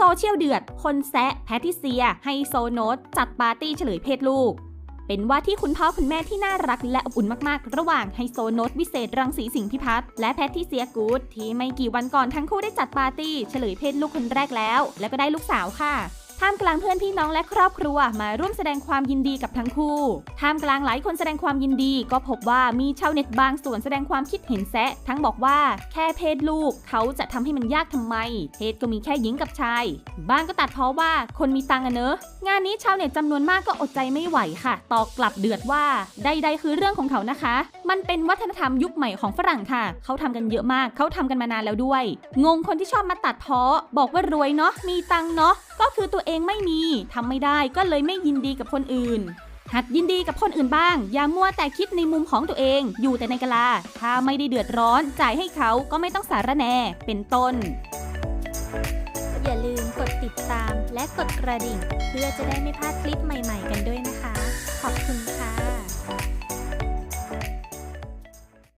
โซเชียลเดือด คนแซะแพทิเซีย ไฮโซโนตจัดปาร์ตี้เฉลยเพศลูก เป็นว่าที่คุณพ่อคุณแม่ที่น่ารักและอบอุ่นมากๆ ระหว่างไฮโซโนตวิเศษรังสีสิงห์พิพัฒน์และแพทิเซียกูดที่ไม่กี่วันก่อนทั้งคู่ได้จัดปาร์ตี้เฉลยเพศลูกคนแรกแล้ว และก็ได้ลูกสาวค่ะ ท่ามกลางเพื่อนพี่น้องและครอบครัวมาร่วมแสดงความยินดีกับทั้งคู่ ท่ามกลางหลายคนแสดงความยินดี ก็พบว่ามีชาวเน็ตบางส่วนแสดงความคิดเห็นแซะทั้งบอกว่าแค่เพศลูกเขาจะทำให้มันยากทำไม เพศก็มีแค่หญิงกับชาย บ้างก็ตัดเพราะว่าคนมีตังอะเนอะ งานนี้ชาวเน็ตจำนวนมากก็อดใจไม่ไหวค่ะ ตอกกลับเดือดว่าใดๆคือเรื่องของเขานะคะ มันเป็นวัฒนธรรมยุคใหม่ของฝรั่งค่ะ เขาทำกันเยอะมาก เขาทำกันมานานแล้วด้วย งงคนที่ชอบมาตัดเพาะบอกว่ารวยเนาะ มีตังเนาะ ก็คือตัวเองไม่มีทำไม่ได้ก็เลยไม่ยินดีกับคนอื่น หัดยินดีกับคนอื่นบ้าง อย่ามัวแต่คิดในมุมของตัวเอง อยู่แต่ในกะลา ถ้าไม่ได้เดือดร้อนจ่ายให้เขาก็ไม่ต้องสารแนเป็นต้น อย่าลืมกดติดตามและกดกระดิ่ง เพื่อจะได้ไม่พลาดคลิปใหม่ ๆ กันด้วยนะคะ